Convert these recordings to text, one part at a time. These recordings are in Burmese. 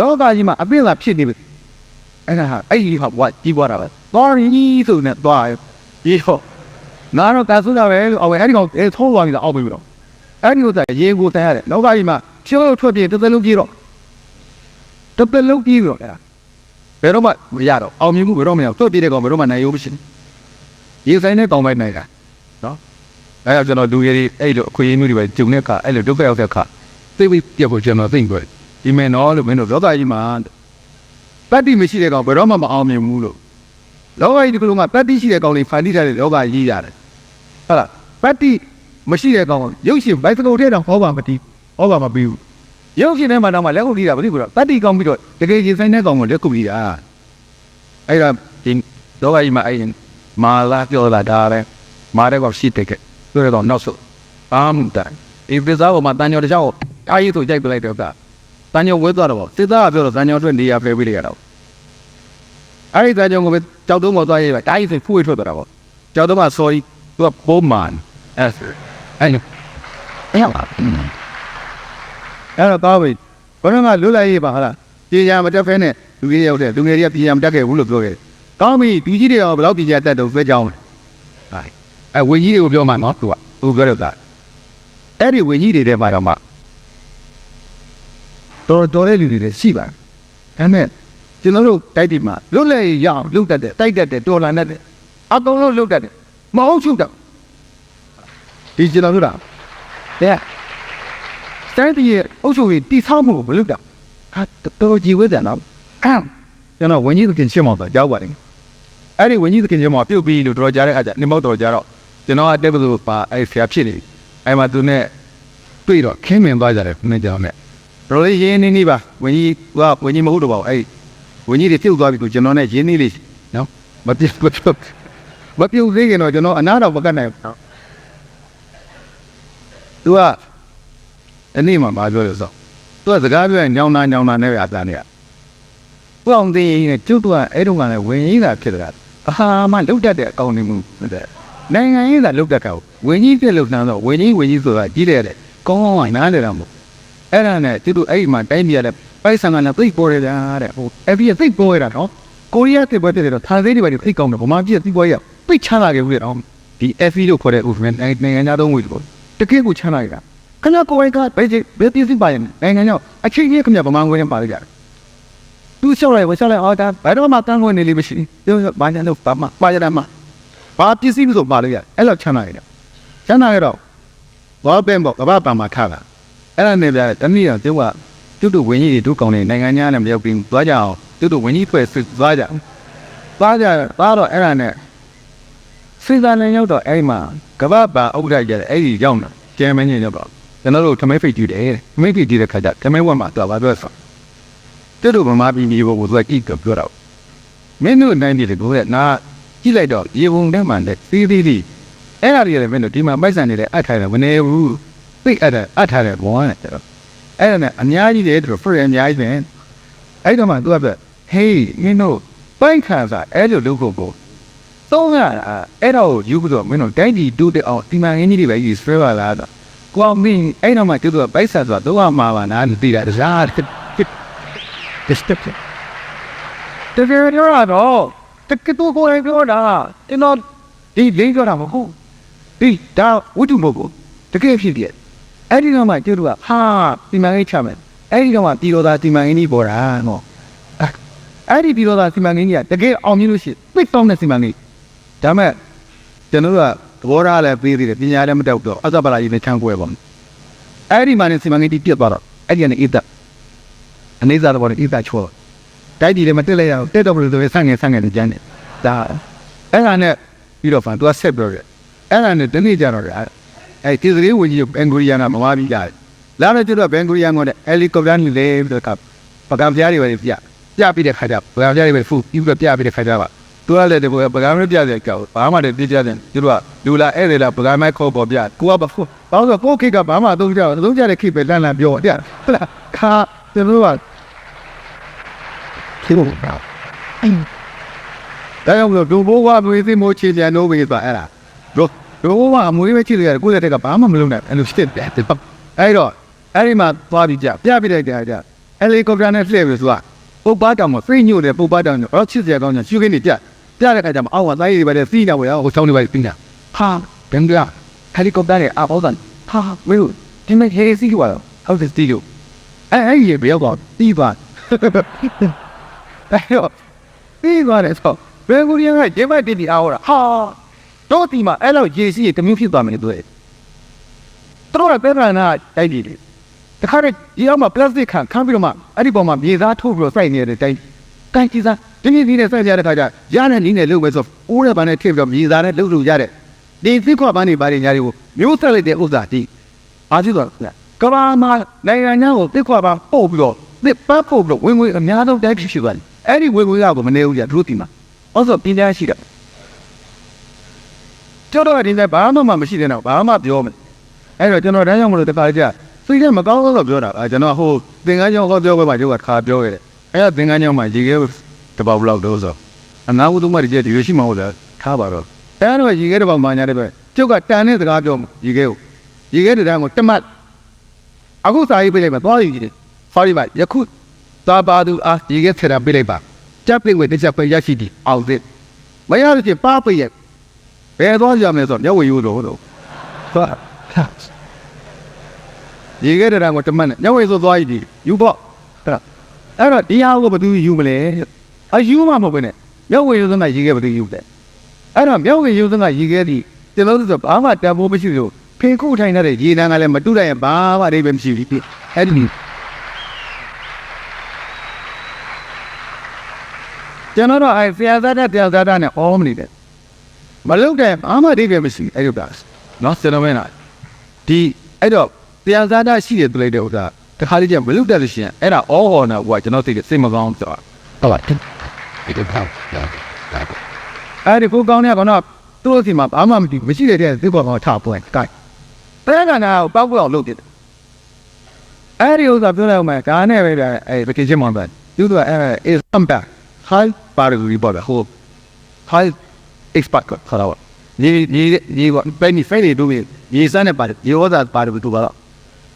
လောကကြီးမှာအပင့်သာဖြစ်နေပြီအဲ့ဒါဟာအဲ့ဒီဟာဘဝကြီးပွားတာပဲသွားရီဆိုနေသွားရေဟောငါတော့ကာဆုတာပဲလို့အော်အဲ့ဒီကောင်အဲသုံးသွားပြီလားအောက်ပြီတော့အဲ့ဒီဥစ္စာရေကိုတန်ရတယ်လောကကြီးမှာဖြိုးလို့ထွက်ပြေးတစ်သက်လုံးပြေးတော့တစ်သက်လုံးပြေးတော့အဲ့ဒါဘယ်တော့မှမရတော့အောင်မြင်မှုဘယ်တော့မှမရထွက်ပြေးတဲ့ကောင်ဘယ်တော့မှနိုင်ရုံမရှိဘူးရေဆိုင်တဲ့ကောင်ပဲနိုင်တာနော်အဲ့ဒါကျွန်တော်လူရည်အဲ့လိုအခွင့်အရေးမျိုးတွေပဲဂျုံတဲ့အခါအဲ့လိုဒုက္ခရောက်တဲ့အခါသိပြီးပြတ်ဖို့ကျွန်တော်သိကြတယ် ဒီမယ်နော်လို့မင်းတို့လောကကြီးမှာတတ္တိမရှိတဲ့ကောင်ဘယ်တော့မှမအောင်မြင်ဘူးလို့လောကကြီးဒီကလုံးကတတ္တိရှိတဲ့ကောင်လေးဖန်တီးထားတဲ့လောကကြီးရတယ်ဟုတ်လားတတ္တိမရှိတဲ့ကောင်ရုပ်ရှင်ဘိုက်စကုတ်ထဲတော့ဟောပါမတီးဟောပါမပြီးဘူးရုပ်ရှင်ထဲမှာတော့မှလက်ခုပ်တီးတာမသိဘူးတော့တတ္တိကောင်းပြီးတော့တကယ်ရင်ဆိုင်တဲ့ကောင်ကိုလက်ခုပ်တီးတာအဲ့ဒါဒီလောကကြီးမှာအဲ့မာလာပြောလာတာလေမာတဲ့ကောင်ရှိတဲ့ကဲဆိုတော့နောက်ဆုံးအာမတိုင်ဒီပစ္စည်းပေါ်မှာတန်ကျော်တစ်ချောင်းအားကြီးဆိုကြိုက်ပလိုက်တော့က တန်ကျော်ဝဲသွားတော့စစ်သားကပြောတော့တန်ကျော်အတွက်နေရာဖယ်ပေးလိုက်ရတော့အဲ့ဒီတန်ကျော်ကိုပဲကြောက်တုံးပေါ်သွားရေးပါတားကြီးဆိုဖူးဝေးထွက်သွားတာပေါ့ကြောက်တုံးက sorry သူကပုံမှန်အဲ့ဆိုအဲ့နော်အဲ့ပါအဲ့တော့ကောင်းပြီဘယ်တော့မှလွတ်လိုက်ရေးပါဟာလားပြည်ညာမတက်ဖဲနဲ့လူကြီးရောက်တဲ့လူငယ်တွေကပြည်ညာမတက်ခဲ့ဘူးလို့ပြောခဲ့ကောင်းပြီလူကြီးတွေရောဘယ်တော့ပြည်ညာတက်တော့ဆွဲကြောင်းလဲဟာအဲ့ဝင်းကြီးတွေကိုပြောမှနော်သူကသူပြောတော့တာအဲ့ဒီဝင်းကြီးတွေထဲမှာတော့မှ တော်တော်တဲ့လူတွေလည်းရှိပါတယ်ဒါပေမဲ့ကျွန်တော်တို့တိုက်တီမှာလွတ်လပ်ရအောင်လုတ်တတ်တယ်တိုက်တတ်တယ်တော်လန်တတ်တယ်အကုန်လုံးလုတ်တတ်တယ်မဟုတ်ချုပ်တော့ဒီကျွန်တော်တို့ကတဲ့စတိုင်းတည်းရဲ့အုပ်ချုပ်ရေးတိဆောက်မှုကိုမလုပ်တော့ဟာတော်ကြည်ဝဲတယ်နော်အဲ့ကျွန်တော်ဝင်းကြီးသခင်ရှင်းမောင်တော့ကြောက်ပါတယ်အဲ့ဒီဝင်းကြီးသခင်ရှင်းမောင်ပြုတ်ပြီးလို့တော်ကြတဲ့အခါကျနေမောက်တော်ကြတော့ကျွန်တော်ကတက်ဘလို့ပါအဲ့ဆရာဖြစ်နေအဲ့မှာသူနဲ့တွေ့တော့ခင်းမင်သွားကြတယ်မင်းကြောင်နဲ့ တော်လေးရင်းနေနေပါဝင်းကြီးကဝင်းကြီးမဟုတ်တော့ပါဘူးအဲ့ဝင်းကြီးတွေပြုတ်သွားပြီကိုကျွန်တော်နဲ့ရင်းနေလေးနော်မပြုတ်မပြုတ်မပြုတ်သေးခင်တော့ကျွန်တော်အနာတော်မကတ်နိုင်ဘူးသူကအနည်းမှမပြောလို့ဆိုသူကစကားပြောရင်ညောင်းနာညောင်းနာနဲ့ရတာနဲ့ပေါအောင်သေးရင်ကျုပ်ကအဲ့တုန်းကလည်းဝင်ကြီးတာဖြစ်တာအဟာမှလုတ်တတ်တဲ့အကောင့်နေမှုတဲ့နိုင်ငံရေးသာလုတ်တတ်ကောဝင်ကြီးပြက်လုတ်နှမ်းတော့ဝင်ကြီးဝင်ကြီးဆိုတာကြီးတယ်တဲ့ကောင်းကောင်းဝိုင်းနားတယ်တော့မဟုတ် အဲ့ဒါနဲ့သူတို့အဲ့ဒီမှာတိုင်းပြည်ရတဲ့ပိုက်ဆံကလည်းသိပေါ်ရတာတဲ့ဟိုအဖေသိပေါ်ရတာနော်ကိုရီးယားတစ်ပွဲဖြစ်တယ်တော့သာသေးတွေပဲသိကောင်းတယ်ဗမာပြည်သိပေါ်ရသိချမ်းသာခဲ့ဘူးတဲ့တော့ဒီ FE လို့ခေါ်တဲ့ movement နိုင်ငံသားသုံးဝေလို့တကယ်ကိုချမ်းသာခဲ့တာခင်ဗျာကိုယ်ကဘယ်ဘယ်ပြည်စီပါရင်နိုင်ငံရောက်အချိန်ကြီးခင်ဗျာဗမာငွေနဲ့ပါလိုက်ကြတယ်သူလျှောက်လိုက်ဝလျှောက်လိုက်အော်ဒါဘယ်တော့မှတန်းခွင့်နေလိမ့်မရှိပြောဘာညာလို့ပါမပါရမှာဘာပစ္စည်းလို့ဆိုပါလို့ရအဲ့လိုချမ်းသာရတယ်ချမ်းသာရတော့ဘောပင်ပေါ့ကဘာပံမှာခါတာ အဲ့ဒါနဲ့ပြတနည်းတော့သူကသူတို့ဝင်းကြီးတွေတို့ကောင်းနေနိုင်ငံခြားနဲ့မရောက်ပြီးသွားကြအောင်သူတို့ဝင်းကြီးဖွဲ့စစ်သွားကြသွားကြသွားတော့အဲ့ဒါနဲ့စိတ်သာနဲ့ရောက်တော့အဲ့ဒီမှာကဘာပံဥပဒေကြတယ်အဲ့ဒီရောက်တာကျဲမင်းကြီးရောက်တော့ကျွန်တော်တို့ထမိတ်ဖိတ်ကြည့်တယ်ထမိတ်ဖိတ်ကြည့်တဲ့ခါကျထမိတ်ဝက်မှာသူကဘာပြောဆိုသူတို့ဗမာပြည်မျိုးကိုသူကကြည့်ကြပြောတော့မင်းတို့နိုင်တယ်ကိုကနာကြည့်လိုက်တော့ရေပုံထဲမှာလည်းသေးသေးလေးအဲ့ဒါတွေလည်းမင်းတို့ဒီမှာပိုက်ဆံနေတယ်အပ်ထားတယ်မနေဘူး သိအပ်တယ်အပ်ထားတယ်ဘောနဲ့ကျတော့အဲ့ဒါနဲ့အများကြီးတယ်သူတို့ဖရအများကြီးတယ်အဲ့တော့မှသူကပြောဟေးမင်းတို့ပိုက်ခံစားအဲ့လိုလုပ်ဖို့ကိုသုံးရတာအဲ့တော့ယူပြီးတော့မင်းတို့တိုင်းပြည်တူတဲ့အောင်ဒီမှာငင်းကြီးတွေပဲယူဆွဲပါလားတော့ကိုအောင်မင်းအဲ့တော့မှသူတို့ပိုက်ဆံဆိုတာတော့မှာပါနာတည်တာတစားတစ်စတက်တကယ်ပြောရတော့တကယ်တော့ကိုယ်ပြောတာကျွန်တော်ဒီလေးပြောတာမဟုတ်ဒီဒါဝိတုမဟုတ်ဘူးတကယ်ဖြစ်ပြ အဲ့ဒီတော့မှကျတို့ကဟာဒီမန်ကြီးချမယ်အဲ့ဒီတော့မှပြည်တော်သားဒီမန်ကြီးပေါ်တာနော်အဲ့ဒီပြည်တော်သားဒီမန်ကြီးကတကယ်အောင်မြင်လို့ရှိသိတော့တဲ့ဒီမန်ကြီးဒါမဲ့ကျွန်တော်တို့ကသဘောထားလည်းပေးသေးတယ်ပညာလည်းမတက်ဘူးတော့အသပလာကြီးနဲ့ချမ်းကွဲပါအဲ့ဒီမှာနေစီမံကိန်းတိပြတ်သွားတော့အဲ့ဒီကနေအေးသက်အနေစားတော့အေးသက်ချောတိုက်ဒီလည်းမတက်လိုက်ရအောင်တက်တော့ဘယ်လိုဆိုဆန့်ငယ်ဆန့်ငယ်နဲ့ကျန်းတယ်ဒါအဲ့ဒါနဲ့ပြီးတော့ဖန်သူကဆက်ပြောတယ်အဲ့ဒါနဲ့တနေ့ကျတော့ အဲ့ဒီသတိဝင်ကြီးဘန်ဂူရီယာနာမမပြီးကြတယ်လာတော့ကျတော့ဘန်ဂူရီယာငေါတဲ့ဟယ်လီကော်ပတာနေလေပြီးတော့ပကံပြားတွေပဲပြပြပြီးတဲ့ခါကျပကံပြားတွေပဲဖူပြီးတော့ပြပြီးတဲ့ခါကျပါသူကလည်းဒီပကံမပြတဲ့ကောဘာမှလည်းပြကြတယ်သူတို့ကလူလာဧည့်သည်လာပကံမိုက်ခေါ်ပေါ်ပြကိုကဘာဖူဘာလို့ကိုခိကဘာမှသုံးကြသုံးကြတဲ့ခိပဲလန့်လန့်ပြောတဲ့ဟုတ်လားခါကျွန်တော်ကခေဖို့ပါအင်းဒါကြောင့်မလို့ဒုဘိုးကမွေးသိမိုးချေပြန်လို့ပဲဆိုအဲ့ဒါဒု ဒုဘိုးကအမွေးပဲချစ်လို့ရတယ်ကိုယ့်ရဲ့တက်ကဘာမှမလုပ်နိုင်အဲ့လိုဖြစ်တယ်အဲ့တော့အဲ့ဒီမှာသွားပြီးကြပြပြလိုက်တယ်ကြဟယ်လီကော်ပတာနဲ့လှည့်ပြီးဆိုတာပုတ်ပါတောင်မှာဖိညို့တယ်ပုတ်ပါတောင်ညတော့ချစ်စရာကောင်းညာရှုခင်းနေပြပြတဲ့ခါကျမှအောက်ကသားရည်တွေပဲစီးနေဝရဟိုချောင်းတွေပဲပြီးတာဟာဘယ်လိုဟယ်လီကော်ပတာနဲ့အဘောကန်ဟာမင်းတို့ဒီမဲ့ဟေးစီးကွာဟုတ်တယ်တီးလို့အဲအဲ့ဒီဘယ်ရောက်တော့တီးပါအဲ့တော့ပြီးသွားတယ်ဆိုဘယ်ကိုရီးယားကဂျေမိုက်တီတီအားဟောတာဟာ တော့ဒီမှာအဲ့လောက်ရေစီးရတမျိုးဖြစ်သွားမယ်တွေ့တော်ရပဲရနာတိုက်တယ်တခါတည်းဒီအောက်မှာပလတ်စတစ်ခံခမ်းပြီးတော့မှအဲ့ဒီပေါ်မှာမြေသားထုတ်ပြီးတော့စိုက်နေတဲ့အတိုင်းတိုင်းကြီးစားဒီနေ့ဒီနေ့စိုက်ကြတဲ့ခါကျရတဲ့နီးနဲ့လုပ်မယ်ဆိုအိုးတဲ့ဘာနဲ့ထည့်ပြီးတော့မြေသားနဲ့လုပ်လို့ရတဲ့ဒီသစ်ခွာပန်းတွေဘာတွေညာတွေကိုမျိုးဆက်လိုက်တဲ့ဥစ္စာဒီအားကြီးတော့ကဘာမှာနိုင်ငံညာကိုသစ်ခွာပန်းပို့ပြီးတော့သစ်ပန်းပို့ပြီးတော့ဝင်ဝင်အများဆုံးတိုက်ဖြစ်ဖြစ်သွားတယ်အဲ့ဒီဝင်ဝင်ကကိုမနေဘူးကြသူတို့ဒီမှာအဲ့ဆိုပြင်ကြားရှိတ ယ်ကျောတော့ဒီနေ့ဘာမှမမရှိတဲ့တော့ဘာမှပြောမယ်အဲ့တော့ကျွန်တော်တန်းရောက်မလို့တခါကြစိတ်ထဲမကောင်းတော့ပြောတာအဲကျွန်တော်ဟိုသင်္ကန်းကျောင်းဟောပြောပွဲမှာကျုပ်ကခါပြောခဲ့တယ်အဲ့ဒါသင်္ကန်းကျောင်းမှာရေခဲတပေါက်လောက်တော့ဆိုအနာဝတ္ထုမတွေဒီလိုရှိမှဟုတ်တယ်ထားပါတော့အဲ့တော့ရေခဲတပေါက်မှညာတဲ့ပဲကျုပ်ကတန်တဲ့စကားပြောရေခဲကိုရေခဲတန်းကိုတမတ်အခုစာရေးပြလိုက်မှာသွားရည်ကြီး sorry ပါယခုသာပါသူအားရေခဲထရာပြလိုက်ပါတပ်ပိတ်ဝဲတစ်ချက်ပဲရရှိသည်အောင်စစ်မရလို့ချင်းပါပိတ်ရဲ့ ဘယ်သွားကြမလဲဆိုတော့မျက်ဝေယူလို့တော့သွားရေခဲတဲ့တန်းကိုတမတ်နဲ့ညဝေဆိုသွားရည်ဒီယူပေါ့အဲ့တော့အဲ့တော့ဒီဟာကိုဘယ်သူယူမလဲအယူမှမဟုတ်ပဲနဲ့မျက်ဝေယူစမ်းကရေခဲဘယ်သူယူလဲအဲ့တော့မျက်ဝေယူစမ်းကရေခဲဒီကျွန်တော်တို့ဆိုဘာမှတန်ဖိုးမရှိလို့ဖေခုထိုင်တဲ့ရေနံကလည်းမတူတဲ့ရင်ဘာမှအဓိပ္ပာယ်မရှိဘူးအဲ့ဒီကျွန်တော်တို့အဲဆရာသားတဲ့ဆရာသားတဲ့နဲ့အော်မနေတယ် မလုပ်တဲ့ဘာမှအဓိပ္ပာယ်မရှိအဲ့ဒီပါနော်ကျွန်တော်မင်းလားဒီအဲ့တော့တရားစားတာရှိတယ်သူလိုက်တဲ့ဥစ္စာတခါလေးကျမလုတ်တတ်လို့ရှိရင်အဲ့ဒါအောဟောနာဟိုကကျွန်တော်သိတယ်စိတ်မကောင်းဆိုတာဟုတ်ပါတဒီတော့ဒါဒါအဲ့ဒီကိုကောင်းတဲ့ကောင်တော့သူ့အစီမှာဘာမှမတည်မရှိတဲ့တဲ့သစ်ပေါ်ကောင်ထားပွင့်ကိုက်တဲကနာကိုပောက်ပွအောင်လုပ်တယ်အဲ့ဒီဥစ္စာပြောလိုက်အောင်မယ်ဒါနဲ့ပဲအဲ့ vacation မှာပဲသူတို့ကအဲ့ is come back high part of the report ဟို high expert ကခါတော့ဒီဒီဒီကပဲနေဖိနေတို့မြေစမ်းနဲ့ပါတယ်ဒီဥစ္စာပါတယ်သူကတော့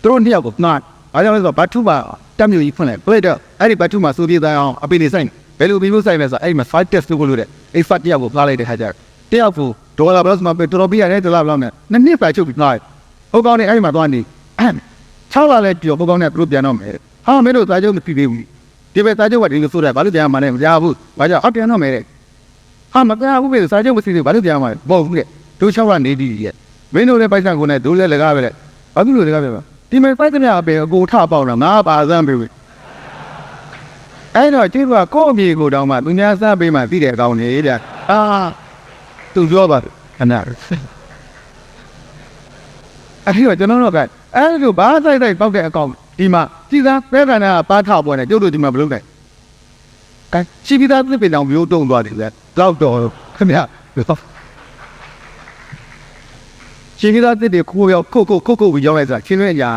သူတို့နှစ်ယောက်ကိုငှားအားကြောင့်လဲဆိုတော့ဘတ်ထုမှာတက်မျိုးကြီးဖွင့်လိုက်ပြည့်တော့အဲ့ဒီဘတ်ထုမှာစူပြေးသားအောင်အပိနေဆိုင်ဘယ်လိုပြီးလို့ဆိုင်လဲဆိုတော့အဲ့ဒီမှာ fight test ကိုလို့တဲ့အဲ့ fight တယောက်ကိုဖားလိုက်တဲ့ခါကျတယောက်ကိုဒေါ်လာဘလောက်မှပဲတော်တော်ပြရတယ်ဒေါ်လာဘလောက်နဲ့နှစ်နှစ်ပဲချုပ်ပြီးငှားဟုတ်ကောင်းနေအဲ့ဒီမှာသွားနေ6လာလဲပြောဟုတ်ကောင်းနေသူတို့ပြန်တော့မယ်ဟာမင်းတို့သားချုပ်မပြီးသေးဘူးဒီပဲသားချုပ်ကဒီလိုဆိုတယ်ဘာလို့ပြန်မှန်းလဲမကြားဘူးဘာကြောင့်အပြန်တော့မယ်တဲ့ ဟာမပြန်ဘူးပဲသားချုပ်မစီသေးဘာလို့ပြန်မှန်းဘောဘူးတဲ့တို့6လာနေဒီရဲ့မင်းတို့လည်းပိုက်ဆံကိုနဲ့တို့လည်းလကားပဲလေဘာလို့လဲလကားပဲဒီမဲ့ပိုက်သမျှပဲအကိုထပေါက်တာငါပါစမ်းပြီအဲ့တော့ကျင်းကကို့အပြေကိုတောင်းမှသူများစမ်းပေးမှသိတယ်ကောင်းနေတဲ့အာသူပြောပါခဏအဲ့ဒီတော့ကျွန်တော်တို့ကအဲ့ဒီလိုဘာဆိုင်ဆိုင်ပေါက်တဲ့အကောင်ဒီမှာစီစားပဲကနာပါထပွဲနဲ့ကျုပ်တို့ဒီမှာမလုပ်နိုင် ကဲရှိပြီးသားသစ်ပင်တောင်မျိုးတုံသွားတယ်လေတော့တော့ခင်ဗျာရှိပြီးသားသစ်တွေကိုရောက်ခုတ်ခုတ်ခုတ်ခုတ်ပြီးရောက်လိုက်တာချင်းရွက်ညာ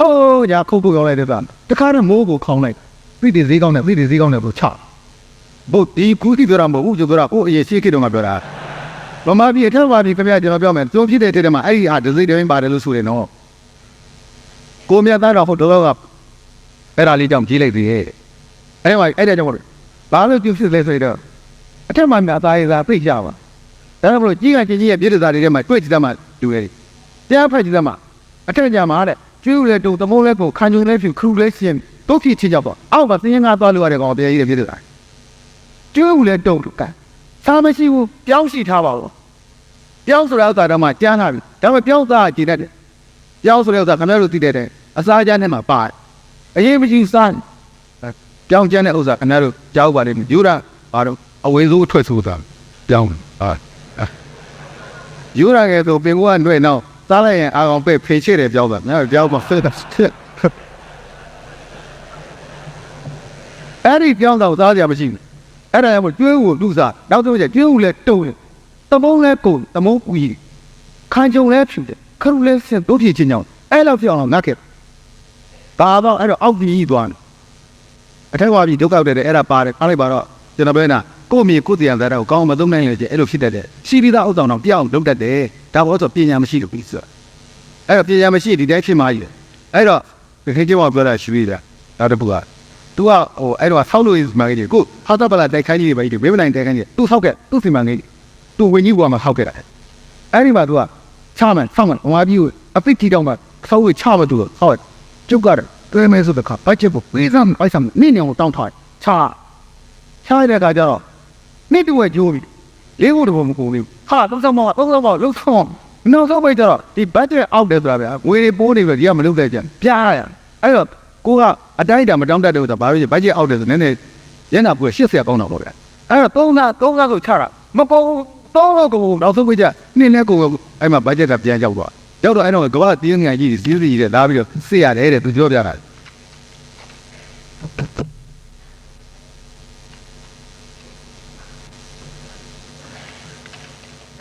အိုးညာခုတ်ခုတ်ရောက်လိုက်တဲ့ကတခါတော့မိုးကိုခေါင်းလိုက်ပြည့်တည်သေးကောင်းတယ်ပြည့်တည်သေးကောင်းတယ်လို့ချဘုတ်ဒီကူစီပြောတာမဟုတ်ဘူးကျတော့ကိုအရေးရှိခေတုံးကပြောတာဗမာပြည်အထက်ပါပြည်ခင်ဗျာကျွန်တော်ပြောမယ်သူဖြစ်တဲ့တဲ့ထဲမှာအဲ့ဒီဟာဒစိတိုင်းပါတယ်လို့ဆိုတယ်နော်ကိုမြတ်သားတော်ဟုတ်တော့ကအဲ့ဒါလေးကြောင့်ကြီးလိုက်သေးရဲ့အဲ့မှာအဲ့ဒါကြောင့် ဘာလို့ပြုဖြစ်လဲဆိုတော့အထက်မှာမြတ်သားရေးသားပြိတ်ကြပါဒါကြောင့်မလို့ကြီးကချင်းကြီးရဲ့ပြည်သားတွေထဲမှာတွေ့ကြည့်တတ်မှတူရဲ့တရားဖက်ကြည့်တတ်မှအထက်ကြမှာတဲ့ကျွေးလေတုံသမုံးလဲကိုခံကြုံလဲဖြူခရူလဲရှင်တို့ဖြစ်ချင်းကြောက်တော့အောက်ကသင်းငါသွားလို့ရတဲ့ကောင်တရားကြီးတွေဖြစ်နေတာကျွေးဦးလဲတုံကစားမရှိဘူးပြောင်းရှိထားပါတော့ပြောင်းဆိုတဲ့ဥစ္စာတော့မှကြားနာပြီဒါပေမဲ့ပြောင်းသားကြည်တတ်တယ်ပြောင်းဆိုတဲ့ဥစ္စာခင်ဗျားတို့သိတဲ့တဲ့အစားကြမ်းနဲ့မှပါတယ်အရေးမရှိစား ပြောင်းကျန်းတဲ့ဥစ္စာခင်ဗျားတို့ကြားဥပါလိမ့်မယ်ယူရာဘာတော့အဝေစိုးအထွက်ဆိုတာပြောင်းအာယူရာကဲဆိုပင်ကောကနှွဲ့နောက်စားလိုက်ရင်အာကောင်ပဲ့ဖေချစ်တယ်ပြောင်းတာငါပြောင်းမှာဖက်တာအဲ့ဒီပြောင်းတော့စားကြမရှိဘူးအဲ့ဒါကြောင့်ကျွေးကိုလူစားနောက်ဆုံးကျကျွေးကိုလည်းတုံးသမုံးလဲကုန်သမုံးပူကြီးခံကြုံလဲဖြူတယ်ခရုလဲဆင်တို့ဖြစ်ချင်းကြောင့်အဲ့လောက်ပြောင်းတော့ငတ်ခဲ့ဒါတော့အဲ့တော့အောက်ကြီးသွားတယ် အထက်ကပြီးဒုက္ခရောက်တဲ့အဲ့ဒါပါတယ်အားလိုက်ပါတော့ကျွန်တော်ပြောနေတာကို့မြေကို့တရားသားတော့ကောင်းမသုံးနိုင်လို့ကျအဲ့လိုဖြစ်တတ်တယ်ရှိပြီးသားဥစ္စာတော့ပြောင်းလုပ်တတ်တယ်ဒါဘောဆိုပညာမရှိလို့ပြီးဆိုအဲ့တော့ပညာမရှိဒီတိုင်းဖြစ်မှကြီးတယ်အဲ့တော့ဒီခေတ်ကျောင်းပြောတာရှိပြီလားနောက်တစ်ခုက तू ကဟိုအဲ့တော့ဆောက်လို့စီမံကိန်းကြီးကိုဟာတာပလာတိုက်ခိုင်းကြီးတွေပဲကြီးဝေးမနိုင်တိုက်ခိုင်းကြီး तू ဆောက်ခဲ့ तू စီမံကိန်းကြီး तू ဝင်ကြီးဘွားမှာဆောက်ခဲ့တာအဲ့ဒီမှာ तू ကချမှန်ဆောက်မှန်ဟိုအပြီးအပိတ်တီတောင်မှာဆောက်ဝေးချမ तू ဆောက်ကျုပ်ကတော့ တွဲမဲဆိုတဲ့ခါဘတ်ဂျက်ကိုဝေးစမ်းပိုက်စမ်းနင်းနေအောင်တောင်းထားချချရတဲ့အခါကျတော့နေ့တူဝဲကျိုးပြီလေးခုတဘောမကုန်ဘူးဟာသုံးဆောင်မသုံးဆောင်မလုံးဆောင်နောက်ဆုံးပဲကျတော့ဒီဘတ်ဂျက်အောက်တယ်ဆိုတာဗျာငွေတွေပိုးနေပြီဒီကမလုပ်တဲ့ပြန်ပြားရအဲ့တော့ကိုကအတိုင်းအတာမတောင်းတတ်တဲ့ဥစ္စာဘာဖြစ်ဘတ်ဂျက်အောက်တယ်ဆိုနည်းနည်းရန်နာပူရှစ်ဆရာကောင်းတော့ပေါ့ဗျာအဲ့တော့သုံးသားသုံးသားကိုချတာမပေါ်တော့တော့ကိုနောက်ဆုံးပဲကျနင်းလဲကိုအဲ့မှာဘတ်ဂျက်ကပြန်ရောက်သွား ရောက်တော့အဲ့တော့ကဘာတင်းငယ်ကြီးစီးစီးတဲ့လာပြီးတော့စစ်ရတယ်တဲ့သူပြောပြတာအဲ့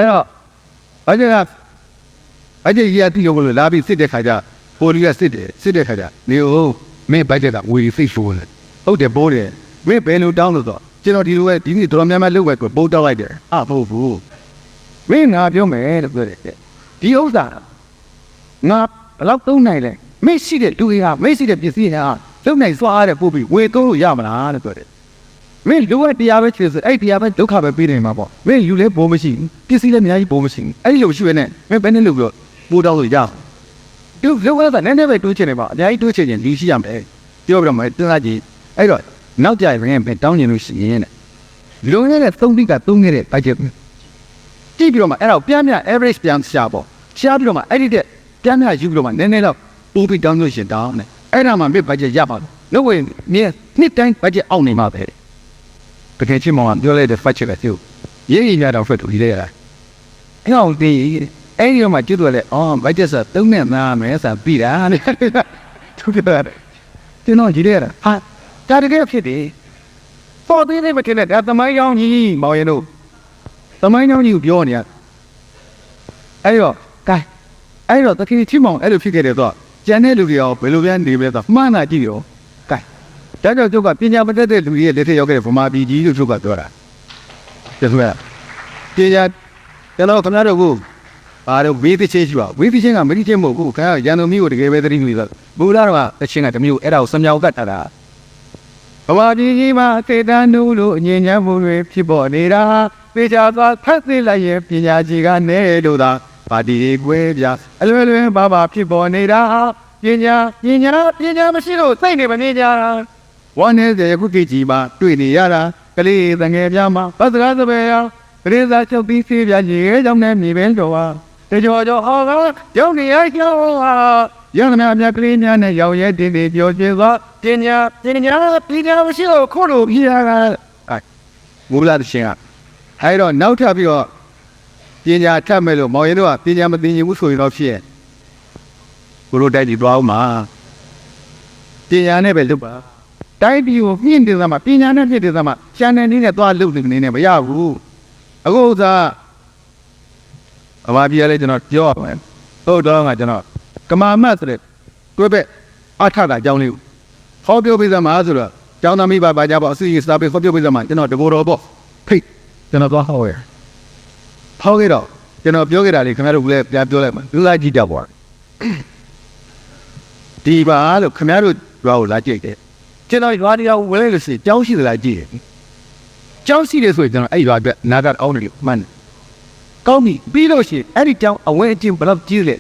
တော့ဘာကြကဘာကြကြီးအတိရုံကိုလာပြီးစစ်တဲ့ခါကျဟိုလီကစစ်တယ်စစ်တဲ့ခါကျနေဦးမင်းဘတ်ဂျက်ကဝေစိတ်ဆိုးတယ်ဟုတ်တယ်ပိုးတယ်မင်းဘယ်လိုတောင်းလို့တော့ကျွန်တော်ဒီလိုပဲဒီနေ့တော်တော်များများလုပ်ပဲကိုပိုးတောက်လိုက်တယ်အဟုတ်ဘူးမင်းငါပြောမယ်လို့ပြောတယ်ဒီဥစ္စာ ငါဘယ်လောက်သုံးနိုင်လဲမင်းရှိတဲ့လူတွေကမင်းရှိတဲ့ပစ္စည်းဟာလုံနိုင်စွာအားတဲ့ပို့ပြီးဝေသုံးလို့ရမလားလို့ပြောတယ်မင်းလိုအပ်တရားပဲချစ်ဆိုအဲ့တရားပဲဒုက္ခပဲပေးနေမှာပေါ့မင်းယူလဲဘိုးမရှိဘူးပစ္စည်းလည်းအများကြီးဘိုးမရှိဘူးအဲ့ဒီလိုရှိရနဲ့မင်းဘယ်နဲ့လုပ်ပြီးတော့ပိုးတောက်လို့ရအောင်သူလိုအပ်တာနည်းနည်းပဲတွေးချင်နေပါအများကြီးတွေးချင်ရင်လူရှိရမယ်ပြောပြီးတော့မတင်းသားကြီးအဲ့တော့နောက်ကြရင်ပဲတောင်းကျင်လို့ရှိရင်တဲ့လုံရတဲ့သုံးတိကသုံးခဲ့တဲ့ budget ကြည့်ပြီးတော့မှအဲ့ဒါကိုပြန်ပြန် average ပြန်ရှာပေါ့ရှာပြီးတော့မှအဲ့ဒီတဲ့ ပြန်ပြန်ယူပြီးတော့မှနည်းနည်းတော့ပိုးပြီးတောင်းလို့ရှင်တောင်းတယ်အဲ့ဒါမှမင်း budget ရပါလို့လို့ဝင်မြင်နှစ်တိုင်း budget အောက်နေမှာပဲတဲ့တကယ်ချင်းမောင်ကပြောလိုက်တဲ့ fact check ကသူရေးရည်ရတော့ဖက်တူဒီလေရအဲ့အောင်တည်အဲ့ဒီတော့မှကျွတ်တော့လေအော်ဘိုက်တက်ဆိုသုံးနဲ့သားမယ်ဆိုပြီးတာတဲ့သူပြတယ်ကျွန်တော်ကြည့်ရတာဟာဒါတကယ်ဖြစ်တယ်ပေါ်သေးသေးမထင်နဲ့ဒါသမိုင်းကြောင်းကြီးမောင်ရင်တို့သမိုင်းကြောင်းကြီးကိုပြောနေရအဲ့တော့ကဲ အဲ့တော့တကယ်ချင်းမောင်အဲ့လိုဖြစ်ခဲ့တယ်တော့ကျန်တဲ့လူတွေရောဘယ်လိုပြန်နေပဲဆိုမှန်းတာကြည့်ရောကဲဒါကြောင့်ကျုပ်ကပညာမတတ်တဲ့လူတွေရဲ့လက်ထက်ရောက်ခဲ့တဲ့ဗမာပြည်ကြီးလို့ကျုပ်ကပြောတာပြဆိုရပညာကျွန်တော်ခင်ဗျားတို့ကဘာလို့ဝေးသချင်းရှိပါဝေးသချင်းကမတိချင်းမဟုတ်ဘူးခင်ဗျားရန်သူမျိုးကိုတကယ်ပဲသတိမိဆိုဘူလာတော့ကသချင်းကတမျိုးအဲ့ဒါကိုစမြောက်ကတ်ထားတာဗမာပြည်ကြီးမှာစေတန်းနုလို့အငြင်းချမ်းမှုတွေဖြစ်ပေါ်နေတာပေချာသွားဖတ်သိလိုက်ရင်ပညာကြီးကနေလို့သာ ပါတီကွဲပြအလွယ်လွယ်ဘာဘာဖြစ်ပေါ်နေတာပညာပညာပညာမရှိလို့စိတ်နေမနေကြတာဝမ်းနေတဲ့ခုကိကြီးမှာတွေ့နေရတာကလေးတငယ်ပြားမှာဘတ်စကားစပယ်ရပရိသတ်ချုပ်ပြီးဖေးပြရေကြောင့်နဲ့မြေပဲတော်ဟာတကြောကြောဟောကကြောင့်နေရကျောင်းဟာရဟနာမြတ်ကလေးများနဲ့ရောင်ရဲတင်တင်ပြောပြသောပညာပညာပညာမရှိလို့ခုလိုပြရတာအဲမူလာတရှင်ကအဲတော့နောက်ထပ်ပြီးတော့ ပညာထပ်မဲ့လို့မောင်ရင်တို့ကပညာမသိရင်ဘူးဆိုရင်တော့ဖြစ်ရဲ့ကိုလိုတိုက်ပြီးသွားအောင်မှာပညာနဲ့ပဲလုပ်ပါတိုင်းပြည်ကိုမြင့်တင်သမှာပညာနဲ့မြင့်တင်သမှာကျန်တဲ့နည်းနဲ့သွားလုပ်နေနေမရဘူးအခုဥစားအမပြရလဲကျွန်တော်ပြောရမယ်ဟုတ်တော့ကကျွန်တော်ကမာမတ်ဆိုတဲ့တွဲဘက်အထတာအကြောင်းလေးကိုဟောပြောပေးသမှာဆိုတော့ကျောင်းသားမိဘပါကြပါအစီအစာပေးဟောပြောပေးသမှာကျွန်တော်တဘောတော်ပေါ့ဖိတ်ကျွန်တော်သွားဟောရ ဟောခဲ့တော့ကျွန်တော်ပြောခဲ့တာလေးခင်ဗျားတို့လည်းပြန်ပြောလိုက်မှာလူသားကြည့်တတ်ပါဒီပါလို့ခင်ဗျားတို့ရွာကိုလာကြိတ်တယ်ကျွန်တော်ရွာတရားဝင်လိုက်လို့ရှိရင်ကြောင်းရှိသလားကြည့်တယ်။ကြောင်းရှိတယ်ဆိုရင်ကျွန်တော်အဲ့ရွာအတွက်နာဂတ်အောင်တယ်လို့မှန်းတယ်။ကောင်းပြီပြီးလို့ရှိရင်အဲ့ဒီကြောင်းအဝင်းအကျင်းဘယ်လောက်ကြီးလဲ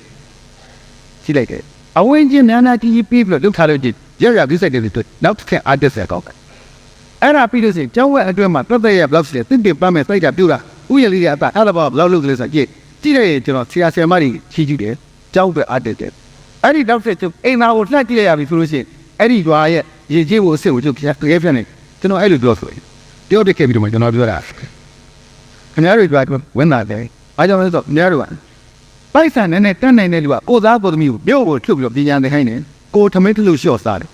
။ရှိလိုက်တယ်။အဝင်းအကျင်းနာနာကြီးကြီးပြီးပြီးတော့လှုပ်ထားလို့ကြည့်ရရပြီးဆိုင်တယ်လို့နောက်တစ်ခါအားတက်ဆက်ကောင်းတယ်။အဲ့ဒါပြီးလို့ရှိရင်ကြောင်းဝက်အတွင်းမှာတက်တဲ့ရဘယ်လောက်ရှိလဲတစ်တင်ပတ်မဲ့စိုက်တာပြုတ်တာ ဥယျာဉ်လေးတွေအပအဲ့ဒါဘာဘယ်လောက်လုပ်ကလေးဆိုကြည့်ကြည့်တယ်ကျွန်တော်ဆရာဆရာမတွေချီးကျူးတယ်။ကြောင်းအတွက်အားတက်တယ်။အဲ့ဒီနောက်ဆက်ချုပ်အိမ်သားကိုလှမ်းကြည့်ရပြီဆိုလို့ရှိရင်အဲ့ဒီရွာရဲ့ရေကြီးကိုအစ်စ်ကိုကျုပ်ပြပြပြနေကျွန်တော်အဲ့လိုပြောဆိုရင်တယောက်တစ်ခဲ့ပြီးတော့မှကျွန်တော်ပြောတာခင်ဗျားတို့ကြွားဝင်လာတယ်ဘာကြောင့်လဲဆိုတော့ခင်ဗျားတို့ကပိုက်ဆံနဲ့နဲ့တက်နိုင်တဲ့လူကကိုသားကိုသမီးကိုမြို့ကိုထုတ်ပြီးတော့ပြင်ညာသိခိုင်းတယ်ကိုထမင်းထလို့လျှော့စားတယ်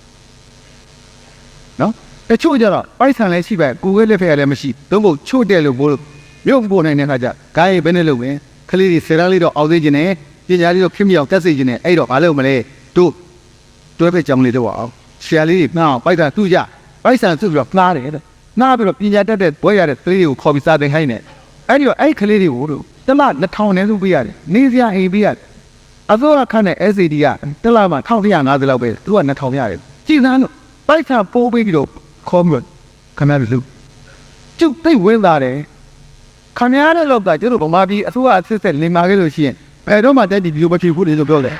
နော်တချို့ကြတော့ပိုက်ဆံလည်းရှိပဲကိုဝဲလက်ဖက်လည်းမရှိသုံးဖို့ချို့တယ်လို့ပို့လို့ မြို့ပို့နိုင်တဲ့ခါကျဂိုင်းဘယ်နဲ့လုပ်ဝင်ခလေးတွေဆယ်တန်းလေးတော့အောက်သေးခြင်းနဲ့ပညာလေးတော့ဖြစ်မြောက်တက်စေခြင်းနဲ့အဲ့တော့ဘာလုပ်မလဲတို့တွဲဖက်ကြောင်လေးတော့အောင်ဆရာလေးတွေနှောင်းပိုက်တာသူ့ကြပိုက်ဆံသူ့ပြီးတော့နှားတယ်တဲ့နှားပြီးတော့ပညာတတ်တဲ့ဘွဲရတဲ့ကလေးတွေကိုခေါ်ပြီးစားတင်ခိုင်းတယ်အဲ့ဒီတော့အဲ့ကလေးတွေကိုတို့တလ2000နဲ့စုပေးရတယ်နေစရာအိမ်ပေးရတယ်အစိုးရခန့်တဲ့ SCD ကတလမှာ1150လောက်ပဲသူက2000ရတယ်ကြည်စမ်းလို့ပိုက်ဆံပိုးပြီးတော့ခေါ်ပြီးခမရလူကျုပ်သိဝင်လာတယ် ခမရတဲ့လောက်ကကျတို့ဗမာပြည်အစိုးရအစစ်စစ်လင်မာခဲ့လို့ရှိရင်ဘယ်တော့မှတက်ဒီဒီလိုမဖြစ်ဘူးလေလို့ပြောတယ်